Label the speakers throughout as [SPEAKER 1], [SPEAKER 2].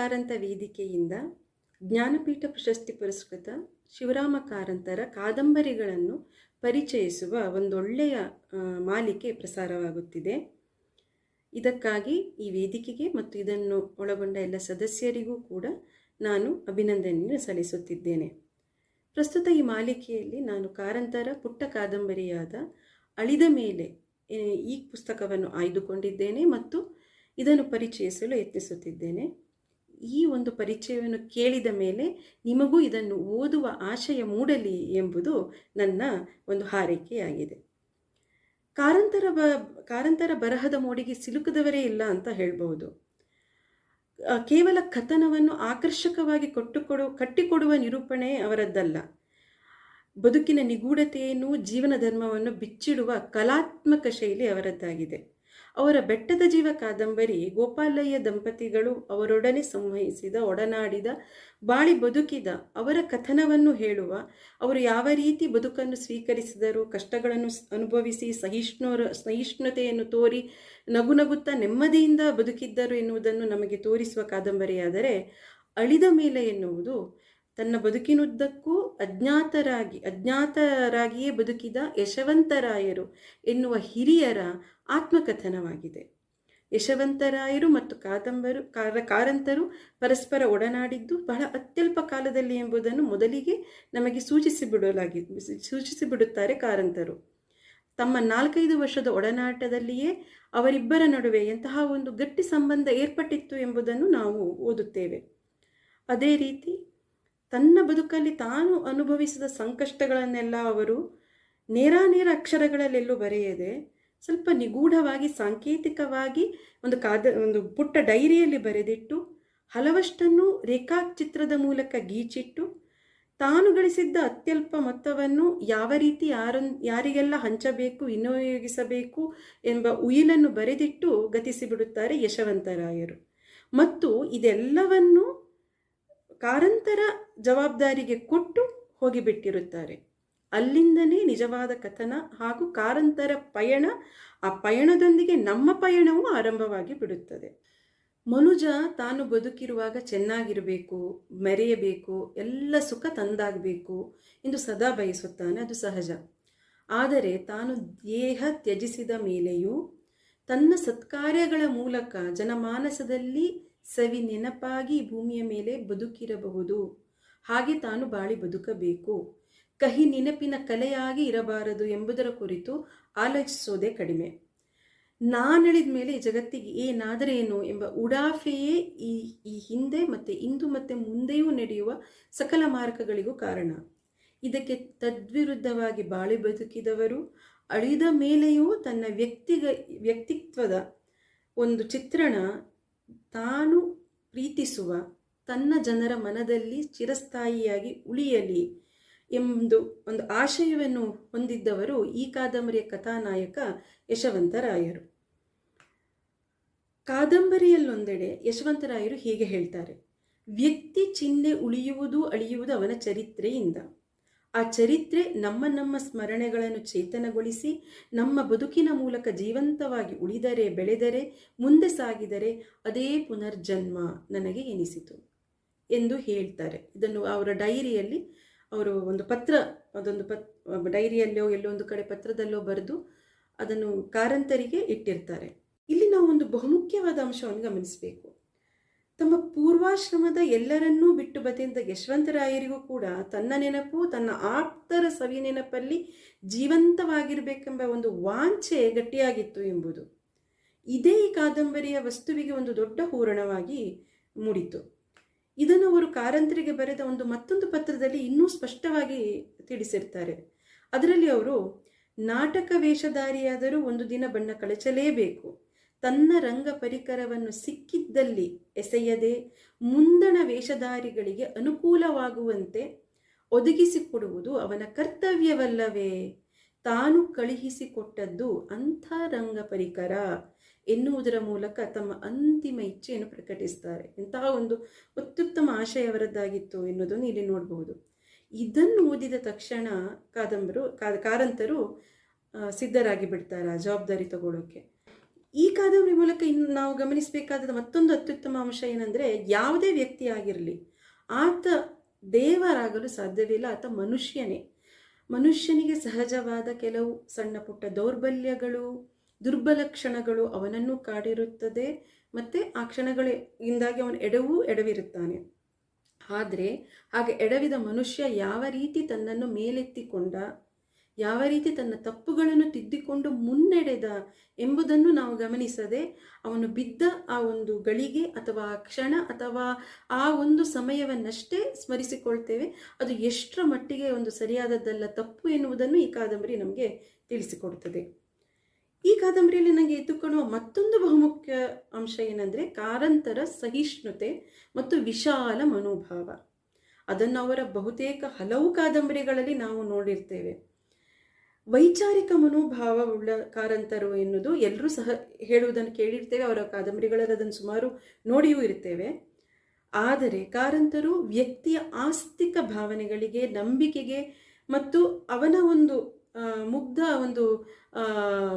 [SPEAKER 1] ಕಾರಂತ ವೇದಿಕೆಯಿಂದ ಜ್ಞಾನಪೀಠ ಪ್ರಶಸ್ತಿ ಪುರಸ್ಕೃತ ಶಿವರಾಮ ಕಾರಂತರ ಕಾದಂಬರಿಗಳನ್ನು ಪರಿಚಯಿಸುವ ಒಂದೊಳ್ಳೆಯ ಮಾಲಿಕೆ ಪ್ರಸಾರವಾಗುತ್ತಿದೆ. ಇದಕ್ಕಾಗಿ ಈ ವೇದಿಕೆಗೆ ಮತ್ತು ಇದನ್ನು ಒಳಗೊಂಡ ಎಲ್ಲ ಸದಸ್ಯರಿಗೂ ಕೂಡ ನಾನು ಅಭಿನಂದನೆಯನ್ನು ಸಲ್ಲಿಸುತ್ತಿದ್ದೇನೆ. ಪ್ರಸ್ತುತ ಈ ಮಾಲಿಕೆಯಲ್ಲಿ ನಾನು ಕಾರಂತರ ಪುಟ್ಟ ಕಾದಂಬರಿಯಾದ ಅಳಿದ ಮೇಲೆ ಈ ಪುಸ್ತಕವನ್ನು ಆಯ್ದುಕೊಂಡಿದ್ದೇನೆ ಮತ್ತು ಇದನ್ನು ಪರಿಚಯಿಸಲು ಯತ್ನಿಸುತ್ತಿದ್ದೇನೆ. ಈ ಒಂದು ಪರಿಚಯವನ್ನು ಕೇಳಿದ ಮೇಲೆ ನಿಮಗೂ ಇದನ್ನು ಓದುವ ಆಶಯ ಮೂಡಲಿ ಎಂಬುದು ನನ್ನ ಒಂದು ಹಾರೈಕೆಯಾಗಿದೆ. ಕಾರಂತರ ಬ, ಕಾರಂತರ ಬರಹದ ಮೋಡಿಗೆ ಸಿಲುಕದವರೇ ಇಲ್ಲ ಅಂತ ಹೇಳಬಹುದು. ಕೇವಲ ಕಥನವನ್ನು ಆಕರ್ಷಕವಾಗಿ ಕೊಟ್ಟುಕೊಡು, ಕಟ್ಟಿಕೊಡುವ ನಿರೂಪಣೆ ಅವರದ್ದಲ್ಲ. ಬದುಕಿನ ನಿಗೂಢತೆಯನ್ನು ಜೀವನ ಧರ್ಮವನ್ನು ಬಿಚ್ಚಿಡುವ ಕಲಾತ್ಮಕ ಶೈಲಿ ಅವರದ್ದಾಗಿದೆ. ಅವರ ಬೆಟ್ಟದ ಜೀವ ಕಾದಂಬರಿ ಗೋಪಾಲಯ್ಯ ದಂಪತಿಗಳು ಅವರೊಡನೆ ಸಂವಹಿಸಿದ, ಒಡನಾಡಿದ, ಬಾಳಿ ಬದುಕಿದ, ಅವರ ಕಥನವನ್ನು ಹೇಳುವ, ಅವರು ಯಾವ ರೀತಿ ಬದುಕನ್ನು ಸ್ವೀಕರಿಸಿದರು, ಕಷ್ಟಗಳನ್ನು ಅನುಭವಿಸಿ, ಸಹಿಷ್ಣುರ ಸಹಿಷ್ಣುತೆಯನ್ನು ತೋರಿ ನಗು ನಗುತ್ತಾ ನೆಮ್ಮದಿಯಿಂದ ಬದುಕಿದ್ದರು ಎನ್ನುವುದನ್ನು ನಮಗೆ ತೋರಿಸುವ ಕಾದಂಬರಿಯಾದರೆ, ಅಳಿದ ಮೇಲೆ ಎನ್ನುವುದು ತನ್ನ ಬದುಕಿನುದ್ದಕ್ಕೂ ಅಜ್ಞಾತರಾಗಿ, ಅಜ್ಞಾತರಾಗಿಯೇ ಬದುಕಿದ ಯಶವಂತರಾಯರು ಎನ್ನುವ ಹಿರಿಯರ ಆತ್ಮಕಥನವಾಗಿದೆ. ಯಶವಂತರಾಯರು ಮತ್ತು ಕಾದಂಬರು ಕಾರ ಕಾರಂತರು ಪರಸ್ಪರ ಒಡನಾಡಿದ್ದು ಬಹಳ ಅತ್ಯಲ್ಪ ಕಾಲದಲ್ಲಿ ಎಂಬುದನ್ನು ಮೊದಲಿಗೆ ನಮಗೆ ಸೂಚಿಸಿ ಬಿಡಲಾಗಿ ಸೂಚಿಸಿ ಬಿಡುತ್ತಾರೆ ಕಾರಂತರು. ತಮ್ಮ ನಾಲ್ಕೈದು ವರ್ಷದ ಒಡನಾಟದಲ್ಲಿಯೇ ಅವರಿಬ್ಬರ ನಡುವೆ ಎಂತಹ ಒಂದು ಗಟ್ಟಿ ಸಂಬಂಧ ಏರ್ಪಟ್ಟಿತ್ತು ಎಂಬುದನ್ನು ನಾವು ಓದುತ್ತೇವೆ. ಅದೇ ರೀತಿ ತನ್ನ ಬದುಕಲ್ಲಿ ತಾನು ಅನುಭವಿಸಿದ ಸಂಕಷ್ಟಗಳನ್ನೆಲ್ಲ ಅವರು ನೇರಾನೇರ ಅಕ್ಷರಗಳಲ್ಲೆಲ್ಲೂ ಬರೆಯದೆ ಸ್ವಲ್ಪ ನಿಗೂಢವಾಗಿ, ಸಾಂಕೇತಿಕವಾಗಿ ಒಂದು ಕಾದ, ಒಂದು ಪುಟ್ಟ ಡೈರಿಯಲ್ಲಿ ಬರೆದಿಟ್ಟು, ಹಲವಷ್ಟನ್ನು ರೇಖಾಚಿತ್ರದ ಮೂಲಕ ಗೀಚಿಟ್ಟು, ತಾನು ಗಳಿಸಿದ್ದ ಅತ್ಯಲ್ಪ ಮೊತ್ತವನ್ನು ಯಾವ ರೀತಿ ಯಾರನ್, ಯಾರಿಗೆಲ್ಲ ಹಂಚಬೇಕು, ವಿನಿಯೋಗಿಸಬೇಕು ಎಂಬ ಉಯಿಲನ್ನು ಬರೆದಿಟ್ಟು ಗತಿಸಿಬಿಡುತ್ತಾರೆ ಯಶವಂತರಾಯರು. ಮತ್ತು ಇದೆಲ್ಲವನ್ನು ಕಾರಂತರ ಜವಾಬ್ದಾರಿಗೆ ಕೊಟ್ಟು ಹೋಗಿಬಿಟ್ಟಿರುತ್ತಾರೆ. ಅಲ್ಲಿಂದನೇ ನಿಜವಾದ ಕಥನ ಹಾಗೂ ಕಾರಂತರ ಪಯಣ, ಆ ಪಯಣದೊಂದಿಗೆ ನಮ್ಮ ಪಯಣವೂ ಆರಂಭವಾಗಿ ಬಿಡುತ್ತದೆ. ಮನುಜ ತಾನು ಬದುಕಿರುವಾಗ ಚೆನ್ನಾಗಿರಬೇಕು, ಮೆರೆಯಬೇಕು, ಎಲ್ಲ ಸುಖ ತಂದಾಗಬೇಕು ಎಂದು ಸದಾ ಬಯಸುತ್ತಾನೆ. ಅದು ಸಹಜ. ಆದರೆ ತಾನು ದೇಹ ತ್ಯಜಿಸಿದ ಮೇಲೆಯೂ ತನ್ನ ಸತ್ಕಾರ್ಯಗಳ ಮೂಲಕ ಜನಮಾನಸದಲ್ಲಿ ಸವಿ ನೆನಪಾಗಿ ಭೂಮಿಯ ಮೇಲೆ ಬದುಕಿರಬಹುದು. ಹಾಗೆ ತಾನು ಬಾಳಿ ಬದುಕಬೇಕು. ಕಹಿ ನೆನಪಿನ ಕಲೆಯಾಗಿ ಇರಬಾರದು ಎಂಬುದರ ಕುರಿತು ಆಲೋಚಿಸೋದೇ ಕಡಿಮೆ. ನಾನಳಿದ ಮೇಲೆ ಜಗತ್ತಿಗೆ ಏನಾದರೇನು ಏನು ಎಂಬ ಉಡಾಫೆಯೇ ಈ ಈ ಹಿಂದೆ ಮತ್ತು ಇಂದು ಮತ್ತು ಮುಂದೆಯೂ ನಡೆಯುವ ಸಕಲ ಮಾರ್ಗಗಳಿಗೂ ಕಾರಣ. ಇದಕ್ಕೆ ತದ್ವಿರುದ್ಧವಾಗಿ ಬಾಳಿ ಬದುಕಿದವರು, ಅಳಿದ ಮೇಲೆಯೂ ತನ್ನ ವ್ಯಕ್ತಿಗ, ವ್ಯಕ್ತಿತ್ವದ ಒಂದು ಚಿತ್ರಣ ತಾನು ಪ್ರೀತಿಸುವ ತನ್ನ ಜನರ ಮನದಲ್ಲಿ ಚಿರಸ್ಥಾಯಿಯಾಗಿ ಉಳಿಯಲಿ ಎಂದು ಒಂದು ಆಶಯವನ್ನು ಹೊಂದಿದ್ದವರು ಈ ಕಾದಂಬರಿಯ ಕಥಾನಾಯಕ ಯಶವಂತರಾಯರು. ಕಾದಂಬರಿಯಲ್ಲೊಂದೆಡೆ ಯಶವಂತರಾಯರು ಹೀಗೆ ಹೇಳ್ತಾರೆ, ವ್ಯಕ್ತಿ ಚಿಹ್ನೆ ಉಳಿಯುವುದು ಅಳಿಯುವುದು ಅವನ ಚರಿತ್ರೆಯಿಂದ. ಆ ಚರಿತ್ರೆ ನಮ್ಮ ನಮ್ಮ ಸ್ಮರಣೆಗಳನ್ನು ಚೇತನಗೊಳಿಸಿ, ನಮ್ಮ ಬದುಕಿನ ಮೂಲಕ ಜೀವಂತವಾಗಿ ಉಳಿದರೆ, ಬೆಳೆದರೆ, ಮುಂದೆ ಸಾಗಿದರೆ ಅದೇ ಪುನರ್ಜನ್ಮ ನನಗೆ ಎನಿಸಿತು ಎಂದು ಹೇಳ್ತಾರೆ. ಇದನ್ನು ಅವರ ಡೈರಿಯಲ್ಲಿ ಅವರು ಒಂದು ಪತ್ರ, ಅದೊಂದು ಪತ್, ಡೈರಿಯಲ್ಲೋ ಎಲ್ಲೋ ಒಂದು ಕಡೆ ಪತ್ರದಲ್ಲೋ ಬರೆದು ಅದನ್ನು ಕಾರಂತರಿಗೆ ಇಟ್ಟಿರ್ತಾರೆ. ಇಲ್ಲಿ ನಾವು ಒಂದು ಬಹುಮುಖ್ಯವಾದ ಅಂಶವನ್ನು ಗಮನಿಸಬೇಕು. ತಮ್ಮ ಪೂರ್ವಾಶ್ರಮದ ಎಲ್ಲರನ್ನೂ ಬಿಟ್ಟು ಬದಿಯಿಂದ ಯಶವಂತರಾಯರಿಗೂ ಕೂಡ ತನ್ನ ನೆನಪು, ತನ್ನ ಆಪ್ತರ ಸವಿ ನೆನಪಲ್ಲಿ ಜೀವಂತವಾಗಿರಬೇಕೆಂಬ ಒಂದು ವಾಂಛೆ ಗಟ್ಟಿಯಾಗಿತ್ತು ಎಂಬುದು. ಇದೇ ಈ ಕಾದಂಬರಿಯ ವಸ್ತುವಿಗೆ ಒಂದು ದೊಡ್ಡ ಹೂರಣವಾಗಿ ಮೂಡಿತು ಇದನ್ನು ಅವರು ಕಾರಂತರಿಗೆ ಬರೆದ ಒಂದು ಮತ್ತೊಂದು ಪತ್ರದಲ್ಲಿ ಇನ್ನೂ ಸ್ಪಷ್ಟವಾಗಿ ತಿಳಿಸಿರ್ತಾರೆ. ಅದರಲ್ಲಿ ಅವರು, ನಾಟಕ ವೇಷಧಾರಿಯಾದರೂ ಒಂದು ದಿನ ಬಣ್ಣ ಕಳಚಲೇಬೇಕು. ತನ್ನ ರಂಗ ಪರಿಕರವನ್ನು ಸಿಕ್ಕಿದ್ದಲ್ಲಿ ಎಸೆಯದೆ ಮುಂದಣ ವೇಷಧಾರಿಗಳಿಗೆ ಅನುಕೂಲವಾಗುವಂತೆ ಒದಗಿಸಿಕೊಡುವುದು ಅವನ ಕರ್ತವ್ಯವಲ್ಲವೇ? ತಾನು ಕಳುಹಿಸಿಕೊಟ್ಟದ್ದು ಅಂಥ ರಂಗ ಪರಿಕರ ಎನ್ನುವುದರ ಮೂಲಕ ತಮ್ಮ ಅಂತಿಮ ಇಚ್ಛೆಯನ್ನು ಪ್ರಕಟಿಸ್ತಾರೆ. ಇಂತಹ ಒಂದು ಅತ್ಯುತ್ತಮ ಆಶಯ ಅವರದ್ದಾಗಿತ್ತು ಎನ್ನುವುದನ್ನು ಇಲ್ಲಿ ನೋಡಬಹುದು. ಇದನ್ನು ಓದಿದ ತಕ್ಷಣ ಕಾದಂಬರು ಕಾರಂತರು ಸಿದ್ಧರಾಗಿ ಬಿಡ್ತಾರೆ ಆ ಜವಾಬ್ದಾರಿ ತಗೊಳ್ಳೋಕೆ. ಈ ಕಾದಂಬರಿ ಮೂಲಕ ಇನ್ನು ನಾವು ಗಮನಿಸಬೇಕಾದ ಮತ್ತೊಂದು ಅತ್ಯುತ್ತಮ ಅಂಶ ಏನಂದರೆ ಯಾವುದೇ ವ್ಯಕ್ತಿ ಆಗಿರಲಿ ಆತ ದೇವರಾಗಲು ಸಾಧ್ಯವಿಲ್ಲ, ಆತ ಮನುಷ್ಯನೇ. ಮನುಷ್ಯನಿಗೆ ಸಹಜವಾದ ಕೆಲವು ಸಣ್ಣ ಪುಟ್ಟ ದೌರ್ಬಲ್ಯಗಳು, ದುರ್ಬಲ ಕ್ಷಣಗಳು ಅವನನ್ನು ಕಾಡಿರುತ್ತದೆ, ಮತ್ತು ಆ ಕ್ಷಣಗಳಿಂದಾಗಿ ಅವನು ಎಡವೂ ಎಡವಿರುತ್ತಾನೆ. ಆದರೆ ಹಾಗೆ ಎಡವಿದ ಮನುಷ್ಯ ಯಾವ ರೀತಿ ತನ್ನನ್ನು ಮೇಲೆತ್ತಿಕೊಂಡ ಯಾವ ರೀತಿ ತನ್ನ ತಪ್ಪುಗಳನ್ನು ತಿದ್ದಿಕೊಂಡು ಮುನ್ನಡೆದ ಎಂಬುದನ್ನು ನಾವು ಗಮನಿಸದೆ ಅವನು ಬಿದ್ದ ಆ ಒಂದು ಗಳಿಗೆ ಅಥವಾ ಕ್ಷಣ ಅಥವಾ ಆ ಒಂದು ಸಮಯವನ್ನಷ್ಟೇ ಸ್ಮರಿಸಿಕೊಳ್ತೇವೆ. ಅದು ಎಷ್ಟರ ಮಟ್ಟಿಗೆ ಒಂದು ಸರಿಯಾದದ್ದಲ್ಲ, ತಪ್ಪು ಎನ್ನುವುದನ್ನು ಈ ಕಾದಂಬರಿ ನಮಗೆ ತಿಳಿಸಿಕೊಡ್ತದೆ ಈ ಕಾದಂಬರಿಯಲ್ಲಿ ನನಗೆ ಎದ್ದುಕೊಳ್ಳುವ ಮತ್ತೊಂದು ಬಹುಮುಖ್ಯ ಅಂಶ ಏನಂದರೆ ಕಾರಂತರ ಸಹಿಷ್ಣುತೆ ಮತ್ತು ವಿಶಾಲ ಮನೋಭಾವ. ಅದನ್ನು ಅವರ ಬಹುತೇಕ ಹಲವು ಕಾದಂಬರಿಗಳಲ್ಲಿ ನಾವು ನೋಡಿರ್ತೇವೆ. ವೈಚಾರಿಕ ಮನೋಭಾವವುಳ್ಳ ಕಾರಂತರು ಎನ್ನುವುದು ಎಲ್ಲರೂ ಸಹ ಹೇಳುವುದನ್ನು ಕೇಳಿರ್ತೇವೆ. ಅವರ ಕಾದಂಬರಿಗಳಲ್ಲಿ ಅದನ್ನು ಸುಮಾರು ನೋಡಿಯೂ ಇರ್ತೇವೆ. ಆದರೆ ಕಾರಂತರು ವ್ಯಕ್ತಿಯ ಆಸ್ತಿಕ ಭಾವನೆಗಳಿಗೆ, ನಂಬಿಕೆಗೆ ಮತ್ತು ಅವನ ಒಂದು ಮುಗ್ಧ ಒಂದು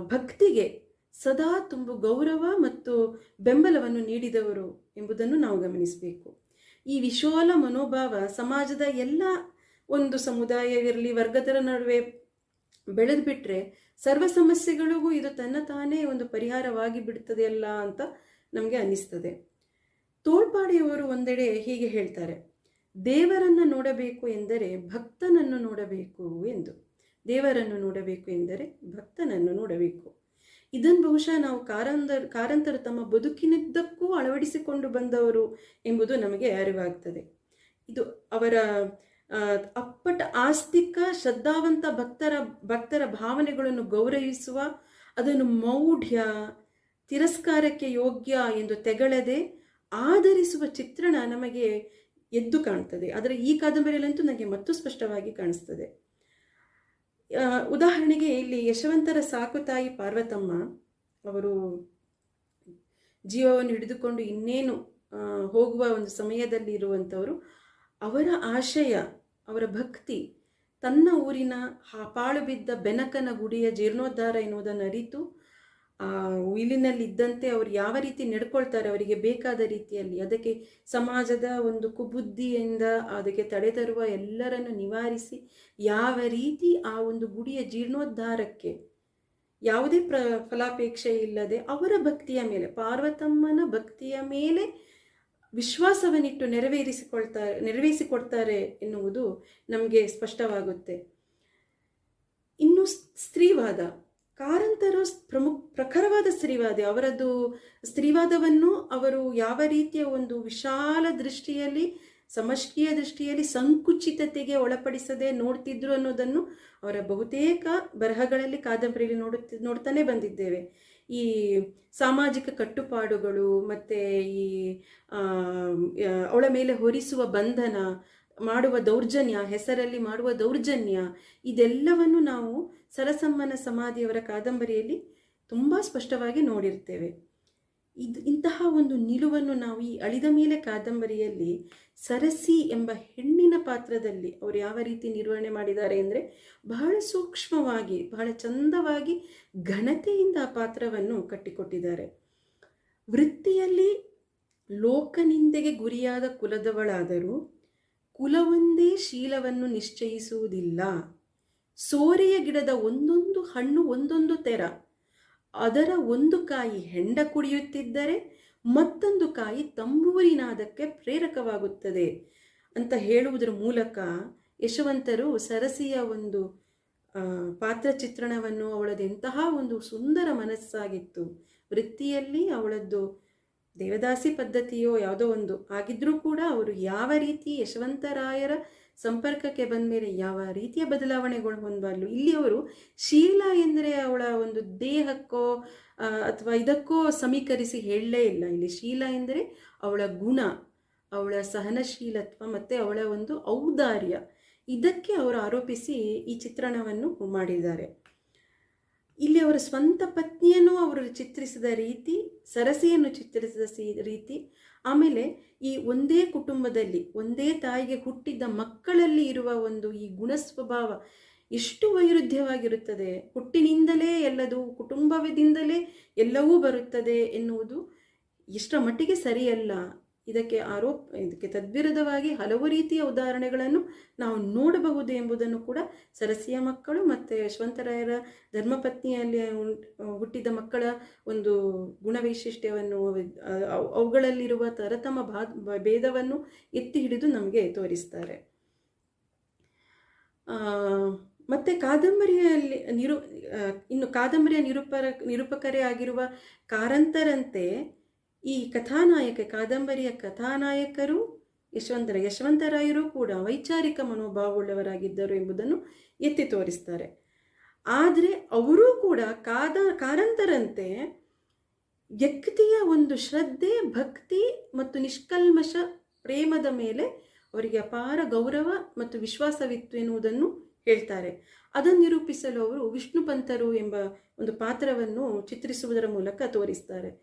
[SPEAKER 1] ಭಕ್ತಿಗೆ ಸದಾ ತುಂಬ ಗೌರವ ಮತ್ತು ಬೆಂಬಲವನ್ನು ನೀಡಿದವರು ಎಂಬುದನ್ನು ನಾವು ಗಮನಿಸಬೇಕು. ಈ ವಿಶಾಲ ಮನೋಭಾವ ಸಮಾಜದ ಎಲ್ಲ ಒಂದು ಸಮುದಾಯವಿರಲಿ, ವರ್ಗದರ ನಡುವೆ ಬೆಳೆದು ಬಿಟ್ಟರೆ ಸರ್ವ ಸಮಸ್ಯೆಗಳಿಗೂ ಇದು ತನ್ನ ತಾನೇ ಒಂದು ಪರಿಹಾರವಾಗಿ ಬಿಡ್ತದೆಯಲ್ಲ ಅಂತ ನಮಗೆ ಅನ್ನಿಸ್ತದೆ. ತೋಳ್ಪಾಡಿಯವರು ಒಂದೆಡೆ ಹೀಗೆ ಹೇಳ್ತಾರೆ, ದೇವರನ್ನು ನೋಡಬೇಕು ಎಂದರೆ ಭಕ್ತನನ್ನು ನೋಡಬೇಕು ಎಂದು. ದೇವರನ್ನು ನೋಡಬೇಕು ಎಂದರೆ ಭಕ್ತನನ್ನು ನೋಡಬೇಕು. ಇದನ್ನು ಬಹುಶಃ ನಾವು ಕಾರಂತರ ಕಾರಂತರು ತಮ್ಮ ಬದುಕಿನಿದ್ದಕ್ಕೂ ಅಳವಡಿಸಿಕೊಂಡು ಬಂದವರು ಎಂಬುದು ನಮಗೆ ಅರಿವಾಗ್ತದೆ. ಇದು ಅವರ ಅಪ್ಪಟ ಆಸ್ತಿಕ, ಶ್ರದ್ಧಾವಂತ ಭಕ್ತರ ಭಕ್ತರ ಭಾವನೆಗಳನ್ನು ಗೌರವಿಸುವ, ಅದನ್ನು ಮೌಢ್ಯ, ತಿರಸ್ಕಾರಕ್ಕೆ ಯೋಗ್ಯ ಎಂದು ತೆಗಳದೆ ಆಧರಿಸುವ ಚಿತ್ರಣ ನಮಗೆ ಎದ್ದು ಕಾಣ್ತದೆ. ಆದರೆ ಈ ಕಾದಂಬರಿಯಲ್ಲಂತೂ ನನಗೆ ಮತ್ತು ಸ್ಪಷ್ಟವಾಗಿ ಕಾಣಿಸ್ತದೆ. ಉದಾಹರಣೆಗೆ ಇಲ್ಲಿ ಯಶವಂತರ ಸಾಕು ತಾಯಿ ಪಾರ್ವತಮ್ಮ ಅವರು ಜೀವವನ್ನು ಹಿಡಿದುಕೊಂಡು ಇನ್ನೇನು ಹೋಗುವ ಒಂದು ಸಮಯದಲ್ಲಿ ಇರುವಂಥವರು ಅವರ ಆಶಯ ಅವರ ಭಕ್ತಿ ತನ್ನ ಊರಿನ ಹಾಪಾಳು ಬಿದ್ದ ಬೆನಕನ ಗುಡಿಯ ಜೀರ್ಣೋದ್ಧಾರ ಎನ್ನುವುದನ್ನು ಅರಿತು, ಆ ಉಯಿಲಿನಲ್ಲಿದ್ದಂತೆ ಅವರು ಯಾವ ರೀತಿ ನಡ್ಕೊಳ್ತಾರೆ, ಅವರಿಗೆ ಬೇಕಾದ ರೀತಿಯಲ್ಲಿ, ಅದಕ್ಕೆ ಸಮಾಜದ ಒಂದು ಕುಬುದ್ಧಿಯಿಂದ ಅದಕ್ಕೆ ತಡೆ ತರುವ ಎಲ್ಲರನ್ನು ನಿವಾರಿಸಿ ಯಾವ ರೀತಿ ಆ ಒಂದು ಗುಡಿಯ ಜೀರ್ಣೋದ್ಧಾರಕ್ಕೆ ಯಾವುದೇ ಪ್ರ ಫಲಾಪೇಕ್ಷೆ ಇಲ್ಲದೆ ಅವರ ಭಕ್ತಿಯ ಮೇಲೆ, ಪಾರ್ವತಮ್ಮನ ಭಕ್ತಿಯ ಮೇಲೆ ವಿಶ್ವಾಸವನ್ನಿಟ್ಟು ನೆರವೇರಿಸಿಕೊಳ್ತಾರೆ ನೆರವೇರಿಸಿಕೊಡ್ತಾರೆ ಎನ್ನುವುದು ನಮಗೆ ಸ್ಪಷ್ಟವಾಗುತ್ತೆ. ಇನ್ನು ಸ್ತ್ರೀವಾದ. ಕಾರಂತರು ಪ್ರಮುಖ, ಪ್ರಖರವಾದ ಸ್ತ್ರೀವಾದ. ಅವರದ್ದು ಸ್ತ್ರೀವಾದವನ್ನು ಅವರು ಯಾವ ರೀತಿಯ ಒಂದು ವಿಶಾಲ ದೃಷ್ಟಿಯಲ್ಲಿ, ಸಮಷ್ಟಿಯ ದೃಷ್ಟಿಯಲ್ಲಿ ಸಂಕುಚಿತತೆಗೆ ಒಳಪಡಿಸದೆ ನೋಡ್ತಿದ್ರು ಅನ್ನೋದನ್ನು ಅವರ ಬಹುತೇಕ ಬರಹಗಳಲ್ಲಿ, ಕಾದಂಬರಿಯಲ್ಲಿ ನೋಡುತ್ತಿ, ನೋಡ್ತಾನೆ ಬಂದಿದ್ದೇವೆ. ಈ ಸಾಮಾಜಿಕ ಕಟ್ಟುಪಾಡುಗಳು ಮತ್ತು ಈ ಅವಳ ಮೇಲೆ ಹೊರಿಸುವ ಬಂಧನ, ಮಾಡುವ ದೌರ್ಜನ್ಯ, ಹೆಸರಲ್ಲಿ ಮಾಡುವ ದೌರ್ಜನ್ಯ, ಇದೆಲ್ಲವನ್ನು ನಾವು ಸರಸಮ್ಮನ ಸಮಾಧಿಯವರ ಕಾದಂಬರಿಯಲ್ಲಿ ತುಂಬ ಸ್ಪಷ್ಟವಾಗಿ ನೋಡಿರ್ತೇವೆ. ಇದು ಇಂತಹ ಒಂದು ನಿಲುವನ್ನು ನಾವು ಈ ಅಳಿದ ಮೇಲೆ ಕಾದಂಬರಿಯಲ್ಲಿ ಸರಸಿ ಎಂಬ ಹೆಣ್ಣಿನ ಪಾತ್ರದಲ್ಲಿ ಅವರು ಯಾವ ರೀತಿ ನಿರ್ವಹಣೆ ಮಾಡಿದ್ದಾರೆ ಅಂದರೆ ಬಹಳ ಸೂಕ್ಷ್ಮವಾಗಿ, ಬಹಳ ಚಂದವಾಗಿ ಘನತೆಯಿಂದ ಆ ಪಾತ್ರವನ್ನು ಕಟ್ಟಿಕೊಟ್ಟಿದ್ದಾರೆ. ವೃತ್ತಿಯಲ್ಲಿ ಲೋಕನಿಂದೆಗೆ ಗುರಿಯಾದ ಕುಲದವಳಾದರೂ ಕುಲವೊಂದೇ ಶೀಲವನ್ನು ನಿಶ್ಚಯಿಸುವುದಿಲ್ಲ. ಸೋರೆಯ ಗಿಡದ ಒಂದೊಂದು ಹಣ್ಣು ಒಂದೊಂದು ತೆರ. ಅದರ ಒಂದು ಕಾಯಿ ಹೆಂಡ ಕುಡಿಯುತ್ತಿದ್ದರೆ ಮತ್ತೊಂದು ಕಾಯಿ ತಂಬೂರಿನಾದಕ್ಕೆ ಪ್ರೇರಕವಾಗುತ್ತದೆ ಅಂತ ಹೇಳುವುದರ ಮೂಲಕ ಯಶವಂತರು ಸರಸಿಯ ಒಂದು ಪಾತ್ರ ಚಿತ್ರಣವನ್ನು ಎಂತಹ ಒಂದು ಸುಂದರ ಮನಸ್ಸಾಗಿತ್ತು. ವೃತ್ತಿಯಲ್ಲಿ ಅವಳದ್ದು ದೇವದಾಸಿ ಪದ್ಧತಿಯೋ ಯಾವುದೋ ಒಂದು ಆಗಿದ್ರೂ ಕೂಡ ಅವರು ಯಾವ ರೀತಿ ಯಶವಂತರಾಯರ ಸಂಪರ್ಕಕ್ಕೆ ಬಂದ ಮೇಲೆ ಯಾವ ರೀತಿಯ ಬದಲಾವಣೆಗಳು ಹೊಂದಬಾರ್ದು? ಇಲ್ಲಿ ಅವರು ಶೀಲ ಎಂದರೆ ಅವಳ ಒಂದು ದೇಹಕ್ಕೋ ಅಥವಾ ಇದಕ್ಕೋ ಸಮೀಕರಿಸಿ ಹೇಳಲೇ ಇಲ್ಲ. ಇಲ್ಲಿ ಶೀಲ ಎಂದರೆ ಅವಳ ಗುಣ, ಅವಳ ಸಹನಶೀಲತ್ವ ಮತ್ತು ಅವಳ ಒಂದು ಔದಾರ್ಯ. ಇದಕ್ಕೆ ಅವರು ಆರೋಪಿಸಿ ಈ ಚಿತ್ರಣವನ್ನು ಮಾಡಿದ್ದಾರೆ. ಇಲ್ಲಿ ಅವರ ಸ್ವಂತ ಪತ್ನಿಯನ್ನು ಅವರು ಚಿತ್ರಿಸಿದ ರೀತಿ, ಸರಸಿಯನ್ನು ಚಿತ್ರಿಸಿದ ರೀತಿ ಆಮೇಲೆ ಈ ಒಂದೇ ಕುಟುಂಬದಲ್ಲಿ, ಒಂದೇ ತಾಯಿಗೆ ಹುಟ್ಟಿದ್ದ ಮಕ್ಕಳಲ್ಲಿ ಇರುವ ಒಂದು ಈ ಗುಣ ಸ್ವಭಾವ ಎಷ್ಟು ವೈರುಧ್ಯವಾಗಿರುತ್ತದೆ. ಹುಟ್ಟಿನಿಂದಲೇ ಎಲ್ಲದು ಕುಟುಂಬದಿಂದಲೇ ಎಲ್ಲವೂ ಬರುತ್ತದೆ ಎನ್ನುವುದು ಎಷ್ಟರ ಮಟ್ಟಿಗೆ ಸರಿಯಲ್ಲ. ಇದಕ್ಕೆ ಆರೋಪ, ಇದಕ್ಕೆ ತದ್ವಿರುದ್ಧವಾಗಿ ಹಲವು ರೀತಿಯ ಉದಾಹರಣೆಗಳನ್ನು ನಾವು ನೋಡಬಹುದು ಎಂಬುದನ್ನು ಕೂಡ ಸರಸಿಯ ಮಕ್ಕಳು ಮತ್ತು ಯಶವಂತರಾಯರ ಧರ್ಮಪತ್ನಿಯಲ್ಲಿ ಹುಟ್ಟಿದ ಮಕ್ಕಳ ಒಂದು ಗುಣವೈಶಿಷ್ಟ್ಯವನ್ನು, ಅವ್- ಅವುಗಳಲ್ಲಿರುವ ತರತಮ ಭಾ ಭೇದವನ್ನು ಎತ್ತಿ ಹಿಡಿದು ನಮಗೆ ತೋರಿಸ್ತಾರೆ. ಮತ್ತೆ ಕಾದಂಬರಿಯಲ್ಲಿ ನಿರು ಇನ್ನು ಕಾದಂಬರಿಯ ನಿರೂಪರ, ನಿರೂಪಕರೇ ಆಗಿರುವ ಕಾರಂತರಂತೆ ಈ ಕಥಾನಾಯಕ, ಕಾದಂಬರಿಯ ಕಥಾನಾಯಕರು, ಯಶವಂತರ, ಯಶವಂತರಾಯರು ಕೂಡ ವೈಚಾರಿಕ ಮನೋಭಾವವುಳ್ಳವರಾಗಿದ್ದರು ಎಂಬುದನ್ನು ಎತ್ತಿ ತೋರಿಸ್ತಾರೆ. ಆದರೆ ಅವರೂ ಕೂಡ ಕಾದ, ಕಾರಂತರಂತೆ ವ್ಯಕ್ತಿಯ ಒಂದು ಶ್ರದ್ಧೆ, ಭಕ್ತಿ ಮತ್ತು ನಿಷ್ಕಲ್ಮಶ ಪ್ರೇಮದ ಮೇಲೆ ಅವರಿಗೆ ಅಪಾರ ಗೌರವ ಮತ್ತು ವಿಶ್ವಾಸವಿತ್ತು ಎನ್ನುವುದನ್ನು ಹೇಳ್ತಾರೆ. ಅದನ್ನು ನಿರೂಪಿಸಲು ಅವರು ವಿಷ್ಣು ಪಂತರು ಎಂಬ ಒಂದು ಪಾತ್ರವನ್ನು ಚಿತ್ರಿಸುವುದರ ಮೂಲಕ ತೋರಿಸ್ತಾರೆ.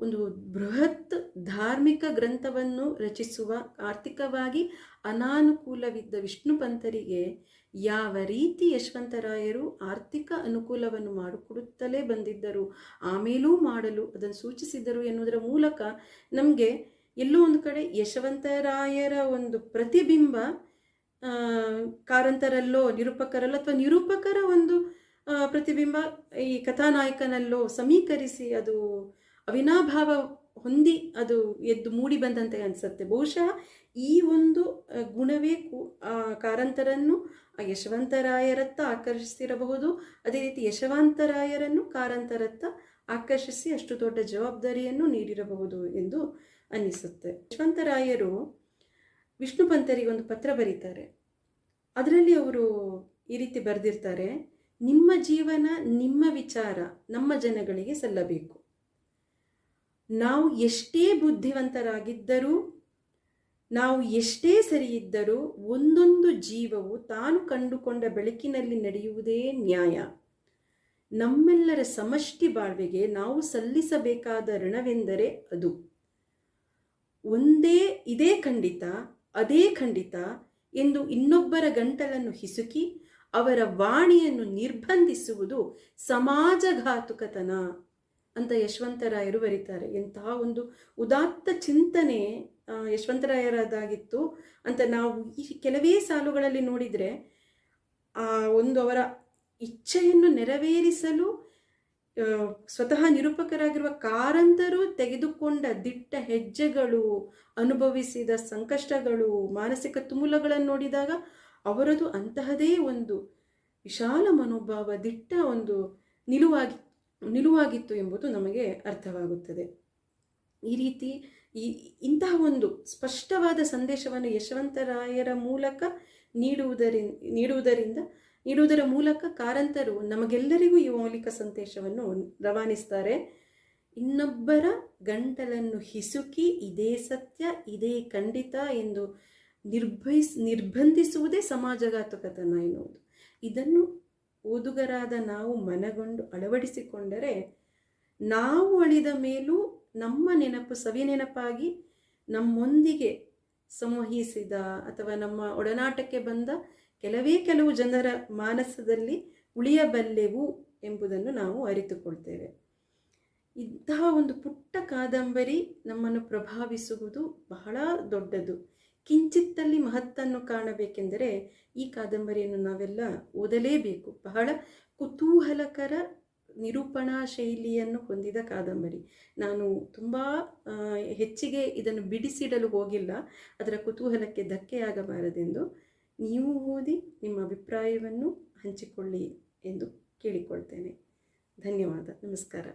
[SPEAKER 1] ಒಂದು ಬೃಹತ್ ಧಾರ್ಮಿಕ ಗ್ರಂಥವನ್ನು ರಚಿಸುವ ಆರ್ಥಿಕವಾಗಿ ಅನಾನುಕೂಲವಿದ್ದ ವಿಷ್ಣು ಪಂಥರಿಗೆ ಯಾವ ರೀತಿ ಯಶವಂತರಾಯರು ಆರ್ಥಿಕ ಅನುಕೂಲವನ್ನು ಮಾಡಿಕೊಡುತ್ತಲೇ ಬಂದಿದ್ದರು ಆಮೇಲೂ ಮಾಡಲು ಅದನ್ನು ಸೂಚಿಸಿದರು ಎನ್ನುವುದರ ಮೂಲಕ ನಮಗೆ ಎಲ್ಲೋ ಒಂದು ಕಡೆ ಯಶವಂತರಾಯರ ಒಂದು ಪ್ರತಿಬಿಂಬ ಕಾರಂತರಲ್ಲೋ ನಿರೂಪಕರಲ್ಲೋ ಅಥವಾ ನಿರೂಪಕರ ಒಂದು ಪ್ರತಿಬಿಂಬ ಈ ಕಥಾನಾಯಕನಲ್ಲೋ ಸಮೀಕರಿಸಿ ಅದು ಅವಿನಾಭಾವ ಹೊಂದಿ ಅದು ಎದ್ದು ಮೂಡಿ ಬಂದಂತೆ ಅನಿಸುತ್ತೆ. ಬಹುಶಃ ಈ ಒಂದು ಗುಣವೇ ಕಾರಂತರನ್ನು ಯಶವಂತರಾಯರತ್ತ ಆಕರ್ಷಿಸಿರಬಹುದು ಅದೇ ರೀತಿ ಯಶವಂತರಾಯರನ್ನು ಕಾರಂತರತ್ತ ಆಕರ್ಷಿಸಿ ಅಷ್ಟು ದೊಡ್ಡ ಜವಾಬ್ದಾರಿಯನ್ನು ನೀಡಿರಬಹುದು ಎಂದು ಅನ್ನಿಸುತ್ತೆ. ಯಶವಂತರಾಯರು ವಿಷ್ಣು ಪಂತರಿಗೆ ಒಂದು ಪತ್ರ ಬರೀತಾರೆ. ಅದರಲ್ಲಿ ಅವರು ಈ ರೀತಿ ಬರೆದಿರ್ತಾರೆ, ನಿಮ್ಮ ಜೀವನ, ನಿಮ್ಮ ವಿಚಾರ ನಮ್ಮ ಜನಗಳಿಗೆ ಸಲ್ಲಬೇಕು. ನಾವು ಎಷ್ಟೇ ಬುದ್ಧಿವಂತರಾಗಿದ್ದರೂ, ನಾವು ಎಷ್ಟೇ ಸರಿಯಿದ್ದರೂ ಒಂದೊಂದು ಜೀವವು ತಾನು ಕಂಡುಕೊಂಡ ಬೆಳಕಿನಲ್ಲಿ ನಡೆಯುವುದೇ ನ್ಯಾಯ. ನಮ್ಮೆಲ್ಲರ ಸಮಷ್ಟಿ ಬಾಳ್ವೆಗೆ ನಾವು ಸಲ್ಲಿಸಬೇಕಾದ ಋಣವೆಂದರೆ ಅದು. ಒಂದೇ, ಇದೇ ಖಂಡಿತ, ಅದೇ ಖಂಡಿತ ಎಂದು ಇನ್ನೊಬ್ಬರ ಗಂಟಲನ್ನು ಹಿಸುಕಿ ಅವರ ವಾಣಿಯನ್ನು ನಿರ್ಬಂಧಿಸುವುದು ಸಮಾಜಘಾತುಕತನ. ಅಂತ ಯಶವಂತರಾಯರು ಬರೀತಾರೆ. ಎಂತಹ ಒಂದು ಉದಾತ್ತ ಚಿಂತನೆ ಯಶವಂತರಾಯರದಾಗಿತ್ತು ಅಂತ ನಾವು ಈ ಕೆಲವೇ ಸಾಲುಗಳಲ್ಲಿ ನೋಡಿದರೆ, ಆ ಒಂದು ಅವರ ಇಚ್ಛೆಯನ್ನು ನೆರವೇರಿಸಲು ಸ್ವತಃ ನಿರೂಪಕರಾಗಿರುವ ಕಾರಂತರು ತೆಗೆದುಕೊಂಡ ದಿಟ್ಟ ಹೆಜ್ಜೆಗಳು, ಅನುಭವಿಸಿದ ಸಂಕಷ್ಟಗಳು, ಮಾನಸಿಕ ತುಮುಲಗಳನ್ನು ನೋಡಿದಾಗ ಅವರದು ಅಂತಹದೇ ಒಂದು ವಿಶಾಲ ಮನೋಭಾವ, ದಿಟ್ಟ ಒಂದು ನಿಲುವಾಗಿ ನಿಲುವಾಗಿತ್ತು ಎಂಬುದು ನಮಗೆ ಅರ್ಥವಾಗುತ್ತದೆ. ಈ ರೀತಿ ಈ ಇಂತಹ ಒಂದು ಸ್ಪಷ್ಟವಾದ ಸಂದೇಶವನ್ನು ಯಶವಂತರಾಯರ ಮೂಲಕ ನೀಡುವುದರಿಂದ ನೀಡುವುದರಿಂದ, ನೀಡುವುದರ ಮೂಲಕ ಕಾರಂತರು ನಮಗೆಲ್ಲರಿಗೂ ಈ ಮೌಲಿಕ ಸಂದೇಶವನ್ನು ರವಾನಿಸ್ತಾರೆ. ಇನ್ನೊಬ್ಬರ ಗಂಟಲನ್ನು ಹಿಸುಕಿ, ಇದೇ ಸತ್ಯ, ಇದೇ ಖಂಡಿತ ಎಂದು ನಿರ್ಭಯಿಸ್ ನಿರ್ಬಂಧಿಸುವುದೇ ಸಮಾಜಘಾತುಕತನ ಎನ್ನುವುದು. ಇದನ್ನು ಓದುಗರಾದ ನಾವು ಮನಗೊಂಡು ಅಳವಡಿಸಿಕೊಂಡರೆ ನಾವು ಅಳಿದ ಮೇಲೂ ನಮ್ಮ ನೆನಪು ಸವಿ ನೆನಪಾಗಿ ನಮ್ಮೊಂದಿಗೆ ಸಂವಹಿಸಿದ ಅಥವಾ ನಮ್ಮ ಒಡನಾಟಕ್ಕೆ ಬಂದ ಕೆಲವೇ ಕೆಲವು ಜನರ ಮಾನಸದಲ್ಲಿ ಉಳಿಯಬಲ್ಲೆವು ಎಂಬುದನ್ನು ನಾವು ಅರಿತುಕೊಳ್ತೇವೆ. ಇಂತಹ ಒಂದು ಪುಟ್ಟ ಕಾದಂಬರಿ ನಮ್ಮನ್ನು ಪ್ರಭಾವಿಸುವುದು ಬಹಳ ದೊಡ್ಡದು. ಕಿಂಚಿತ್ತಲ್ಲಿ ಮಹತ್ತನ್ನು ಕಾಣಬೇಕೆಂದರೆ ಈ ಕಾದಂಬರಿಯನ್ನು ನಾವೆಲ್ಲ ಓದಲೇಬೇಕು. ಬಹಳ ಕುತೂಹಲಕರ ನಿರೂಪಣಾ ಶೈಲಿಯನ್ನು ಹೊಂದಿದ ಕಾದಂಬರಿ. ನಾನು ತುಂಬ ಹೆಚ್ಚಿಗೆ ಇದನ್ನು ಬಿಡಿಸಿಡಲು ಹೋಗಿಲ್ಲ. ಅದರ ಕುತೂಹಲಕ್ಕೆ ಧಕ್ಕೆಯಾಗಬಾರದೆಂದು ನೀವು ಓದಿ ನಿಮ್ಮ ಅಭಿಪ್ರಾಯವನ್ನು ಹಂಚಿಕೊಳ್ಳಿ ಎಂದು ಕೇಳಿಕೊಳ್ತೇನೆ. ಧನ್ಯವಾದ. ನಮಸ್ಕಾರ.